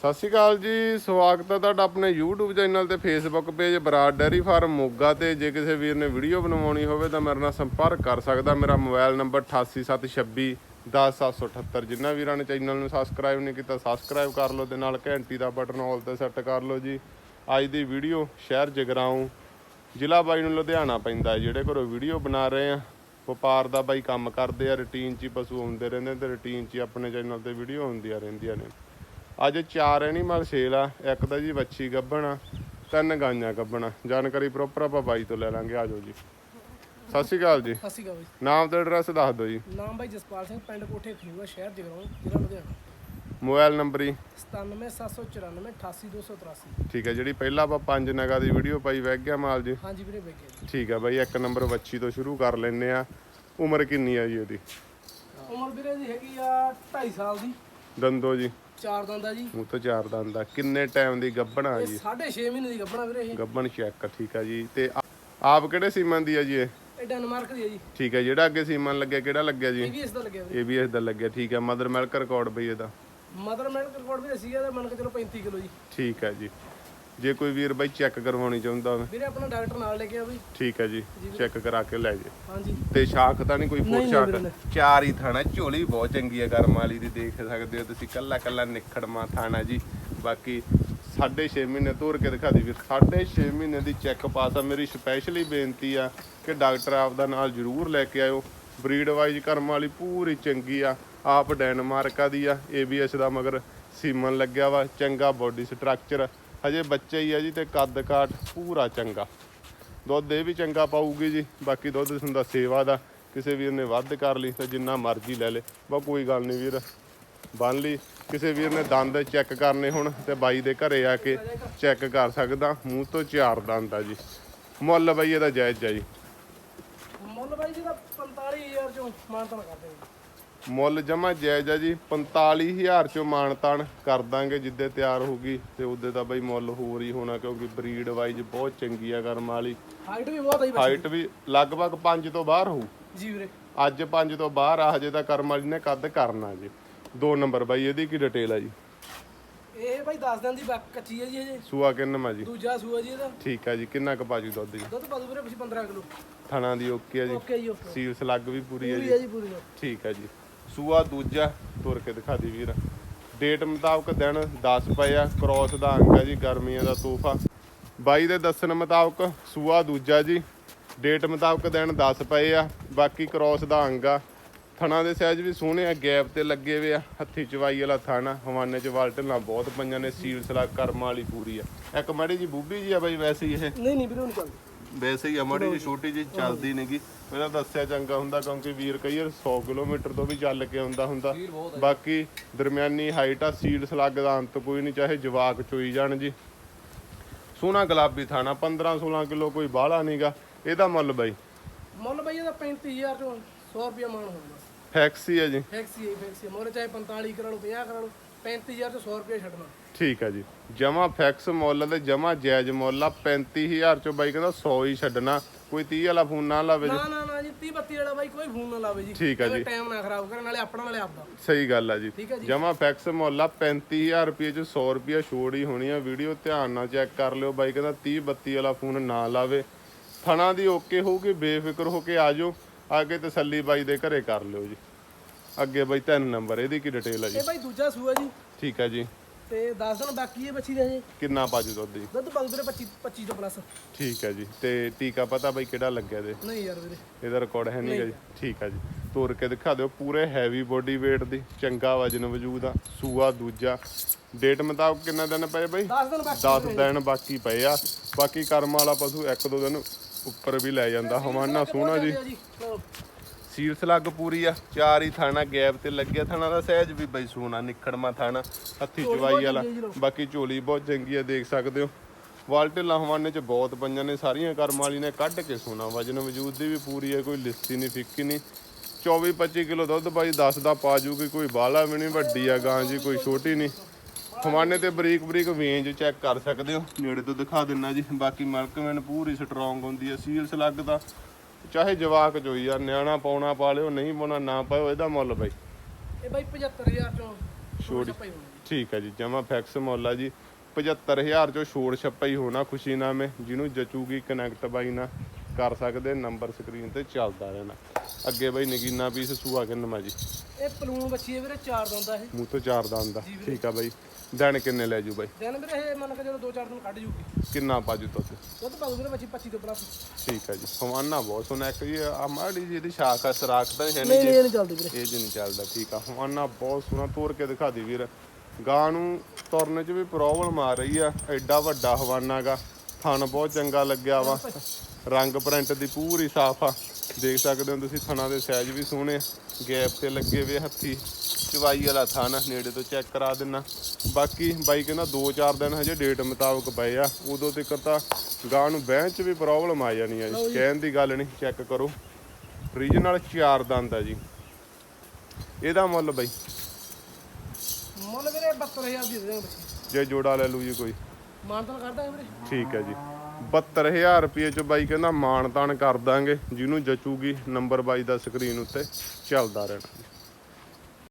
ਸਤਿ ਸ਼੍ਰੀ ਅਕਾਲ ਜੀ, ਸਵਾਗਤ ਹੈ ਤੁਹਾਡਾ ਆਪਣੇ YouTube ਚੈਨਲ ਤੇ Facebook page Brar dairy farm Moga ਤੇ। ਜੇ ਕਿਸੇ ਵੀਰ ਨੇ ਵੀਡੀਓ ਬਣਵਾਉਣੀ ਹੋਵੇ ਤਾਂ ਮੇਰੇ ਨਾਲ ਸੰਪਰਕ ਕਰ ਸਕਦਾ। ਮੇਰਾ ਮੋਬਾਈਲ ਨੰਬਰ 8876 10778 ਜਿਨ੍ਹਾਂ ਵੀਰਾਂ ਨੇ ਚੈਨਲ ਨੂੰ ਸਬਸਕ੍ਰਾਈਬ ਨਹੀਂ ਕੀਤਾ ਸਬਸਕ੍ਰਾਈਬ ਕਰ ਲਓ। ਤੇ ਨਾਲ ਘੰਟੀ ਦਾ ਬਟਨ ਆਲ ਤੇ ਸੈੱਟ ਕਰ ਲਓ ਜੀ। ਅੱਜ ਦੀ ਵੀਡੀਓ ਸ਼ਹਿਰ ਜਗਰਾਉਂ, ਜ਼ਿਲ੍ਹਾ ਬਾਈ ਨੂੰ ਲੁਧਿਆਣਾ ਪੈਂਦਾ ਜਿਹੜੇ ਘਰੋਂ ਵੀਡੀਓ ਬਣਾ ਰਹੇ ਆ। ਵਪਾਰ ਦਾ ਬਾਈ ਕੰਮ ਕਰਦੇ ਆ ਰੁਟੀਨ 'ਚ ਹੀ ਪਸ਼ੂ ਆਉਂਦੇ ਰਹਿੰਦੇ ਤੇ ਰੁਟੀਨ 'ਚ ਹੀ ਆਪਣੇ ਚੈਨਲ ਤੇ ਵੀਡੀਓ ਹੁੰਦੀਆਂ ਰਹਿੰਦੀਆਂ ਨੇ। ਅੱਜ ਚਾਰ ਐਨੀਮਲ ਸੇਲ ਆ ਇੱਕ ਤਾਂ ਜੀ ਵੱਛੀ ਗੱਭਣ ਆ ਤਿੰਨ ਗਾਈਆਂ ਗੱਭਣ ਆ। ਜਾਣਕਾਰੀ ਪ੍ਰੋਪਰ ਆਪਾਂ ਬਾਈ ਤੋਂ ਲੈ ਲਾਂਗੇ ਆਜੋ ਜੀ। ਸਤਿ ਸ਼੍ਰੀ ਅਕਾਲ ਜੀ। ਸਤਿ ਸ਼੍ਰੀ ਅਕਾਲ ਬਾਈ। ਨਾਮ ਤੇ ਐਡਰੈਸ ਦੱਸ ਦਿਓ ਜੀ। ਨਾਮ ਬਾਈ ਜਸਪਾਲ ਸਿੰਘ ਪਿੰਡ ਕੋਠੇ ਖੀਵਾ ਸ਼ਹਿਰ ਜਗਰਾਉਂ ਜ਼ਿਲ੍ਹਾ ਲੁਧਿਆਣਾ। ਮੋਬਾਈਲ ਨੰਬਰ ਹੀ 97794 88283 ਠੀਕ ਹੈ ਜਿਹੜੀ ਪਹਿਲਾਂ ਆਪਾਂ ਪੰਜ ਨਗਾ ਦੀ ਵੀਡੀਓ ਪਾਈ ਵੈਗ ਗਿਆ ਮਾਲ ਜੀ। ਹਾਂਜੀ ਵੀਰੇ ਵੇਖਿਆ ਜੀ। ਠੀਕ ਹੈ ਬਾਈ ਇੱਕ ਨੰਬਰ ਵੱਛੀ ਤੋਂ ਸ਼ੁਰੂ ਕਰ ਲੈਨੇ ਆ ਉਮਰ ਕਿੰਨੀ ਆ ਜੀ ਉਹਦੀ? ਉਮਰ ਵੀਰੇ ਦੀ ਹੈਗੀ ਆ 2.5 ਸਾਲ ਦੀ। ਦੰਦੋ ਜੀ। ਚਾਰ ਦੰਦ ਆ ਜੀ। ਮੂੰਹ ਤੋਂ ਚਾਰ ਦੰਦ ਆ। ਕਿੰਨੇ ਟਾਈਮ ਦੀ ਗੱਭਣ ਆ ਇਹ ਜੀ? 6.5 ਮਹੀਨੇ ਦੀ ਗੱਭਣਾ ਵੀਰੇ ਇਹ। ਗੱਭਣ ਚੈੱਕ ਠੀਕ ਆ ਜੀ। ਤੇ ਆ- ਆਪ ਕਿਹੜੇ ਸੀਮਨ ਦੀ ਆ ਜੀ ਇਹ? ਇਹ ਡੈਨਮਾਰਕ ਦੀ ਹੈ ਜੀ। ਠੀਕ ਹੈ ਜਿਹੜਾ ਅੱਗੇ ਸੀਮਨ ਲੱਗਿਆ ਕਿਹੜਾ ਲੱਗਿਆ ਜੀ? ਇਹ ਵੀ ਇਸ ਦਾ ਲੱਗਿਆ ਦਾ ਠੀਕ ਹੈ ਮਦਰ ਮਿਲਕ ਰਿਕਾਰਡ ਬਈ ਇਹਦਾ। ਮਦਰ ਮੈਡਮ ਰਿਕਾਰਡ ਵੀਰੇ ਸੀਗਾ ਤੇ ਮੰਨ ਕੇ ਚਲੋ 35 ਕਿਲੋ ਜੀ। ਠੀਕ ਹੈ ਜੀ। ਜੇ ਕੋਈ ਵੀਰ ਬਾਈ ਚੈੱਕ ਕਰਵਾਉਣੀ ਚਾਹੁੰਦਾ ਹੋਵੇ। ਵੀਰੇ ਆਪਣਾ ਡਾਕਟਰ ਨਾਲ ਲੈ ਕੇ ਆ ਬਈ। ਠੀਕ ਹੈ ਜੀ ਚੈੱਕ ਕਰਾ ਕੇ ਲੈ ਜੇ। ਹਾਂਜੀ। ਤੇ ਸ਼ਾਖ ਤਾਂ ਨਹੀਂ ਕੋਈ ਫੁੱਟ ਨਹੀਂ, ਸ਼ਾਖ ਚਾਰ ਹੀ ਥਾਣਾ ਝੋਲੀ ਬਹੁਤ ਚੰਗੀ ਹੈ ਗਰਮ ਵਾਲੀ ਦੀ ਦੇਖ ਸਕਦੇ ਹੋ ਤੁਸੀਂ ਕੱਲਾ ਕੱਲਾ ਨਿਖੜਮਾ ਥਾਣਾ ਜੀ। ਬਾਕੀ 6.5 ਮਹੀਨੇ ਤੋਰ ਕੇ ਦਿਖਾ ਦੀ ਵੀਰ 6.5 ਮਹੀਨੇ ਦੀ ਚੈੱਕ ਪਾਸ ਆ। ਮੇਰੀ ਸਪੈਸ਼ਲੀ ਬੇਨਤੀ ਆ ਕਿ ਡਾਕਟਰ ਆਪ ਦਾ ਨਾਲ ਜ਼ਰੂਰ ਲੈ ਕੇ ਆਇਓ। ਬਰੀਡ ਵਾਈਜ਼ ਕਰਮ ਵਾਲੀ ਪੂਰੀ ਚੰਗੀ ਆ ਆਪ ਡੈਨਮਾਰਕਾ ਦੀ ਆ ABS ਦਾ ਮਗਰ ਸੀਮਨ ਲੱਗਿਆ ਵਾ ਚੰਗਾ ਬੋਡੀ ਸਟਰਕਚਰ ਹਜੇ ਬੱਚੇ ਹੀ ਆ ਜੀ ਤੇ ਕੱਦ ਕਾਠ ਪੂਰਾ ਚੰਗਾ। ਦੁੱਧ ਇਹ ਵੀ ਚੰਗਾ ਪਾਊਗੀ ਜੀ, ਬਾਕੀ ਦੁੱਧ ਹੁੰਦਾ ਸੇਵਾ ਦਾ, ਕਿਸੇ ਵੀਰ ਨੇ ਵੱਧ ਕਰ ਲਈ ਤਾਂ ਜਿੰਨਾ ਮਰਜ਼ੀ ਲੈ ਲੇ। ਬਾ ਕੋਈ ਗੱਲ ਨਹੀਂ ਵੀਰ, ਬੰਨ ਲਈ। ਕਿਸੇ ਵੀਰ ਨੇ ਦੰਦ ਚੈੱਕ ਕਰਨੇ ਹੁਣ ਤੇ ਬਾਈ ਦੇ ਘਰੇ ਆ ਕੇ ਚੈੱਕ ਕਰ ਸਕਦਾ, ਮੂੰਹ ਤੋਂ ਚਾਰ ਦੰਦ ਆ ਜੀ। ਮੁੱਲ ਬਈ ਇਹਦਾ ਜਾਇਜ਼ ਆ ਜੀ। ਮੁੱਲ ਬਾਈ ਜੀ ਦਾ 45000 ਚੋਂ ਮਾਨਤਨ ਕਰਦੇ ਹਾਂ ਮੁੱਲ ਜਮਾ ਜਾਇਜ਼ ਆ ਜੀ 45000 ਚੋਂ ਮਾਨਤਾਨ ਕਰ ਦਾਂਗੇ ਜਿੱਦੇ ਤਿਆਰ ਹੋਊਗੀ ਤੇ ਉਹਦੇ ਤਾਂ ਬਈ ਮੁੱਲ ਹੋਰ ਹੀ ਹੋਣਾ ਕਿਉਂਕਿ ਬਰੀਡ ਵਾਈਜ਼ ਬਹੁਤ ਚੰਗੀ ਆ ਕਰਮ ਵਾਲੀ। ਹਾਈਟ ਵੀ ਬਹੁਤ ਆਈ ਹਾਈਟ ਵੀ ਲਗਭਗ 5 ਤੋਂ ਬਾਹਰ ਹੋਊ। ਜੀ ਵੀਰੇ। ਅੱਜ 5 ਤੋਂ ਬਾਹਰ ਆ ਹਜੇ ਤਾਂ ਕਰਮ ਵਾਲੀ ਨੇ ਕੱਦ ਕਰਨਾ ਜੀ। ਦੋ ਨੰਬਰ ਬਾਈ ਇਹਦੀ ਕੀ ਡਿਟੇਲ ਆ ਜੀ? ਇਹ ਬਾਈ 10 ਦਿਨ ਦੀ ਕੱਚੀ ਹੈ ਜੀ ਇਹ। ਸੂਆ ਕਿੰਨਾ ਜੀ? ਦੂਜਾ ਸੂਆ ਜੀ ਇਹਦਾ। ਠੀਕ ਆ ਜੀ ਕਿੰਨਾ ਕੁ ਪਾਜੂ ਦੁੱਧ ਜੀ? ਦੁੱਧ ਪਾਦੂ ਵੀਰੇ ਪਿਛੇ 15 ਕਿਲੋ। ਥਣਾ ਦੀ ਓਕੇ ਆ ਜੀ। ਓਕੇ ਜੀ ਓਕੇ। ਸੀਲ ਸਲੱਗ ਵੀ ਪੂਰੀ ਆ ਪੂਰੀ ਜੀ। ਹੈ ਜੀ ਪੂਰੀ ਹੈ। ਠੀਕ ਆ ਜੀ। ਸੂਆ ਦੂਜਾ ਤੁਰ ਕੇ ਦਿਖਾ ਦੀ ਵੀਰ। ਡੇਟ ਮੁਤਾਬਕ ਦਿਨ 10 ਪਏ ਆ ਕ੍ਰੋਸ ਦਾ ਅੰਕ ਆ ਜੀ, ਗਰਮੀਆਂ ਦਾ ਤੋਹਫਾ। ਬਾਈ ਦੇ ਦੱਸਣ ਮੁਤਾਬਕ ਸੂਆ ਦੂਜਾ ਜੀ ਡੇਟ ਮੁਤਾਬਕ ਦਿਨ 10 ਪਏ ਆ, ਬਾਕੀ ਕ੍ਰੋਸ ਦਾ ਅੰਗ ਆ। ਥਣਾ ਦੇ ਸਾਈਜ਼ ਵੀ ਸੋਹਣੇ ਆ, ਗੈਪ ਤੇ ਲੱਗੇ ਹੋਏ ਆ, ਹੱਥੀ ਚਵਾਈ ਵਾਲਾ ਥਾਣਾ ਹਵਾਨੇ ਚ ਵਾਲਟਲਾਂ ਬਹੁਤ ਪਈਆਂ ਨੇ ਸੀਲ ਸਲੱਗ ਕਰਮ ਵਾਲੀ ਪੂਰੀ ਆ। ਇੱਕ ਮਾੜੀ ਜੀ ਬੂਬੀ ਜੀ ਆ ਬਾਈ, ਵੈਸੇ ਹੀ ਇਹ। ਨਹੀਂ ਨਹੀਂ ਵੀਰੇ ਨਹੀਂ ਚੱਲਦੀ। ਵੈਸੇ ਹੀ ਅਮੜੀ ਜੀ ਛੋਟੀ ਜੀ ਚੱਲਦੀ ਨਹੀਂਗੀ ਮੇਰਾ ਦੱਸਿਆ ਚੰਗਾ ਹੁੰਦਾ ਕਿਉਂਕਿ ਵੀਰ ਕਈ ਵਾਰ 100 ਕਿਲੋਮੀਟਰ ਤੋਂ ਵੀ ਚੱਲ ਕੇ ਆਉਂਦਾ ਹੁੰਦਾ। ਬਾਕੀ ਦਰਮਿਆਨੀ ਹਾਈਟ ਆ ਸੀਡ ਸਲੱਗ ਦਾ ਅੰਤ ਕੋਈ ਨਹੀਂ ਚਾਹੇ ਜਵਾਕ ਚੋਈ ਜਾਣ ਜੀ। ਸੋਹਣਾ ਗੁਲਾਬੀ ਥਾਣਾ 15 16 ਕਿਲੋ ਕੋਈ ਬਾਹਲਾ ਨਹੀਂਗਾ ਇਹਦਾ ਮੁੱਲ ਬਾਈ? ਮੁੱਲ ਬਾਈ ਇਹਦਾ 35000 ਚੋਂ 100 ਰੁਪਿਆ ਮਾਨ ਹੋਊਗਾ ਫੈਕਸੀ ਹੈ ਜੀ। ਫੈਕਸੀ ਹੈ ਫੈਕਸੀ। ਮੁੱਲ ਚਾਹੇ 45 ਕਰਾ ਲਓ 50 ਕਰਾ ਲਓ। 35000 ਚੋਂ 100 ਰੁਪਿਆ ਛੱਡਣਾ। ਠੀਕ ਹੈ ਜੀ। ਜਮਾ ਫੈਕਸ ਮੁੱਲ ਤੇ ਜਮਾ ਜਾਇਜ਼ ਮੁੱਲ ਆ 35000 ਚੋਂ ਬਾਈ ਕਹਿੰਦਾ 100 ਹੀ ਛੱਡਣਾ। ਕੋਈ 30 ਵਾਲਾ ਫੋਨ ਨਾ ਲਾਵੇ ਜੀ। ਨਾ ਨਾ ਨਾ ਜੀ 30 32 ਵਾਲਾ ਬਾਈ ਕੋਈ ਫੋਨ ਨਾ ਲਾਵੇ ਜੀ। ਠੀਕ ਹੈ ਜੀ। ਟਾਈਮ ਨਾ ਖਰਾਬ ਕਰਨ ਨਾਲੇ ਆਪਣਾ ਨਾਲੇ ਆਪਦਾ। ਸਹੀ ਗੱਲ ਆ ਜੀ। ਜਮਾ ਫੈਕਸ ਮੁੱਲ ਆ 35000 ਰੁਪਏ ਚ 100 ਰੁਪਏ ਛੋੜ ਹੀ ਹੋਣੀ ਆ। ਵੀਡੀਓ ਧਿਆਨ ਨਾਲ ਚੈੱਕ ਕਰ ਲਿਓ ਬਾਈ ਕਹਿੰਦਾ 30 32 ਵਾਲਾ ਫੋਨ ਨਾ ਲਾਵੇ। ਥਣਾ ਦੀ ਓਕੇ ਹੋਊਗੀ ਬੇਫਿਕਰ ਹੋ ਕੇ ਆ ਜਾਓ। ਆ ਕੇ ਤਸੱਲੀ ਬਾਈ ਦੇ ਘਰੇ ਕਰ ਲਿਓ ਜੀ। ਅੱਗੇ ਬਾਈ ਤਿੰਨ ਨੰਬਰ ਇਹਦੀ ਕੀ ਡਿਟੇਲ ਆ ਜੀ? ਇਹ ਬਾਈ ਦੂਜਾ ਸੂਆ ਜੀ। ਠੀਕ ਆ ਜੀ। ਤੇ 10 ਦਿਨ ਬਾਕੀ ਹੈ ਬੱਚੀ ਦੇ ਹਜੇ। ਕਿੰਨਾ ਪਾਜੂ ਦੁੱਧ ਜੀ? ਦੁੱਧ ਪਾਦੂ ਵੀਰੇ 25 25 ਤੋਂ ਪਲੱਸ ਠੀਕ ਹੈ ਜੀ। ਤੇ ਟੀਕਾ ਪਤਾ ਬਾਈ ਕਿਹੜਾ ਲੱਗਿਆ ਦੇ ਨਹੀਂ ਯਾਰ ਵੀਰੇ। ਇਹਦਾ ਰਿਕਾਰਡ ਹੈ ਨਹੀਂਗਾ ਜੀ। ਠੀਕ ਆ ਜੀ। ਤੋਰ ਕੇ ਦਿਖਾ ਦਿਓ ਪੂਰੇ ਹੈਵੀ ਬੋਡੀ weight ਦੀ। ਚੰਗਾ ਵਜਨ ਵਜੂਦ ਆ। ਸੂਆ ਦੂਜਾ। ਡੇਟ ਮੁਤਾਬਕ ਕਿੰਨਾ ਦਿਨ ਪਏ ਬਾਈ? 10 ਦਿਨ ਬਾਕੀ 10 ਦਿਨ ਬਾਕੀ ਪਏ ਆ। ਬਾਕੀ ਕਰਮ ਵਾਲਾ ਪਸ਼ੂ ਇੱਕ ਦੋ ਦਿਨ ਉੱਪਰ ਵੀ ਲੈ ਜਾਂਦਾ। ਹਵਾਨਾ ਸੋਹਣਾ ਜੀ। ਸੀਲ ਸਲੱਗ ਪੂਰੀ ਆ ਚਾਰ ਹੀ ਥਾਣਾ ਗੈਪ ਤੇ ਲੱਗਿਆ ਥਾਣਾ ਦਾ ਸਹਿਜ ਵੀ ਬਈ ਸੋਹਣਾ ਨਿਖੜਮਾ ਥਾਣਾ ਹੱਥੀ ਚਵਾਈ ਵਾਲਾ। ਬਾਕੀ ਝੋਲੀ ਬਹੁਤ ਚੰਗੀ ਆ ਦੇਖ ਸਕਦੇ ਹੋ। ਵਾਲਟੇ ਹਵਾਨੇ ਚ ਬਹੁਤ ਪੰਜਾਂ ਨੇ ਸਾਰੀਆਂ ਕਰਮ ਵਾਲੀ ਨੇ ਕੱਢ ਕੇ ਸੋਨਾ ਵਜਨ ਵਜੂਦ ਦੀ ਵੀ ਪੂਰੀ ਹੈ ਕੋਈ ਲਿਸਤੀ ਨਹੀਂ ਫਿੱਕੀ ਨਹੀਂ। 24 25 ਕਿਲੋ ਦੁੱਧ ਬਾਈ 10 ਦਾ ਪਾ ਜੂਗੀ ਕੋਈ ਬਾਲਾ ਵੀ ਨਹੀਂ ਵੱਡੀ ਆ ਗਾਂ ਜੀ ਕੋਈ ਛੋਟੀ ਨਹੀਂ। ਹਵਾਨੇ ਤੇ ਬਰੀਕ ਬਰੀਕ ਵੇਂਜ ਚੈੱਕ ਕਰ ਸਕਦੇ ਹੋ। ਨੇੜੇ ਤੋਂ ਦਿਖਾ ਦਿੰਨਾ ਜੀ ਬਾਕੀ ਮਲਕਮੈਨ ਪੂਰੀ ਸਟਰੋਂਗ ਹੁੰਦੀ ਹੈ ਸੀਲ ਸਲੱਗ ਦਾ ਚਾਹੇ ਜਵਾਕ ਚੋਈ ਆ ਨਿਆਣਾ ਪਾਉਣਾ ਪਾ ਲਿਓ ਨਹੀਂ ਪਾਉਣਾ ਨਾ ਪਾਇਓ ਇਹਦਾ ਮੁੱਲ ਬਾਈ। ਇਹ ਬਾਈ 75000 ਚੋਂ ਛੋਟੀ। ਛਪਾਈ ਹੋਣੀ। ਠੀਕ ਹੈ ਜੀ ਜਮਾ ਫੈਕਸ ਮੁੱਲ ਆ ਜੀ। 75000 ਚੋਂ ਛੋੜ ਛੱਪਾ ਹੀ ਹੋਣਾ ਖੁਸ਼ੀ ਨਾਮੇ ਜਿਹਨੂੰ ਜਚੂਗੀ ਕਨੈਕਟ ਬਾਈ ਨਾਲ। ਕਰ ਸਕਦੇ ਨੰਬਰ ਸਕਰੀਨ ਤੇ ਚੱਲਦਾ ਰਹਿਣਾ। ਅੱਗੇ ਬਾਈ ਨਗੀਨਾ ਪੀਸ ਸੂਆ ਕਿੰਨਮਾ ਜੀ? ਇਹ ਪਲੂਣ ਬੱਚੀ ਹੈ ਵੀਰੇ ਚਾਰ ਦੰਦਾ ਇਹ। ਮੂੰਹ ਤੋਂ ਚਾਰ ਦੰਦ ਠੀਕ ਆ ਬਾਈ। ਦਿਨ ਕਿੰਨੇ ਲੈ ਜੂ ਬਾਈ? ਦਿਨ ਵੀਰੇ ਇਹ ਮੰਨ ਕੇ ਜਦੋਂ ਦੋ ਚਾਰ ਦਿਨ ਕੱਢ ਜੂਗੀ। ਕਿੰਨਾ ਪਾਜੂ ਤੁਸੀਂ ਦੁੱਧ? ਪਾ ਦੂ ਵੀਰੇ ਬੱਚੀ 25 ਤੋਂ ਪਲੱਸ। ਠੀਕ ਆ ਜੀ। ਹਵਾਨਾ ਬਹੁਤ ਸੋਹਣਾ ਇੱਕ ਜੀ ਆ ਮਾੜੀ ਜੀ ਇਹਦੀ ਸ਼ਾਖ ਆ ਸਰਾਖ ਤਾਂ ਹੈ ਨਹੀਂ ਜੀ। ਇਹ ਨਹੀਂ ਚੱਲਦੀ ਵੀਰੇ। ਇਹ ਜੀ ਨਹੀਂ ਚੱਲਦਾ ਠੀਕ ਆ। ਹਵਾਨਾ ਬਹੁਤ ਸੋਹਣਾ ਤੋਰ ਕੇ ਦਿਖਾ ਦੀ ਵੀਰ। ਗਾਂ ਨੂੰ ਤੁਰਨ 'ਚ ਵੀ ਪ੍ਰੋਬਲਮ ਆ ਰਹੀ ਆ। ਐਡਾ ਵੱਡਾ ਹਵਾਨਾ ਗਾ। ਥਣ ਬਹੁਤ ਚੰਗਾ ਲੱਗਿਆ ਵਾ। ਰੰਗ ਪ੍ਰਿੰਟ ਦੀ ਪੂਰੀ ਸਾਫ਼ ਆ। ਦੇਖ ਸਕਦੇ ਹੋ ਤੁਸੀਂ ਥਣਾ ਦੇ ਸਾਈਜ਼ ਵੀ ਸੋਹਣੇ ਗੈਪ ਤੇ ਲੱਗੇ ਵੇ ਹੱਥੀ। ਚਵਾਈ ਵਾਲਾ ਥਣ ਨੇੜੇ ਤੋਂ ਚੈੱਕ ਕਰਾ ਦੇਣਾ ਬਾਕੀ ਬਾਈ ਕਹਿੰਦਾ 2-4 ਦਿਨ ਹਜੇ ਡੇਟ ਮੁਤਾਬਕ ਪਏ ਆ। ਉਦੋਂ ਤੱਕ ਤਾਂ ਗਾਂ ਨੂੰ ਬਹਿਣ 'ਚ ਵੀ ਪ੍ਰੋਬਲਮ ਆ ਜਾਣੀ ਆ ਜੀ। ਕਹਿਣ ਦੀ ਗੱਲ ਨਹੀਂ ਚੈੱਕ ਕਰੋ। ਰੀਜਨਲ ਚਾਰ ਦੰਦ ਆ ਜੀ। ਇਹਦਾ ਮੁੱਲ ਬਾਈ? ਮੁੱਲ ਵੀਰੇ 72000 ਦੀ ਦੇ ਬੱਚੀ। ਜੇ ਜੋੜਾ ਲੈ ਲੂ ਜੀ ਕੋਈ। ਮਾਨਤਨ ਕਰਦਾ ਵੀਰੇ। ਠੀਕ ਹੈ ਜੀ। 72000 ਰੁਪਏ ਚ ਬਾਈ ਕਹਿੰਦਾ ਮਾਣ ਤਾਣ ਕਰ ਦਾਂਗੇ। ਜਿਹਨੂੰ ਜਚੂਗੀ ਨੰਬਰ ਬਾਈ ਦਾ ਸਕਰੀਨ ਉੱਤੇ ਚੱਲਦਾ ਰਹਿਣਾ।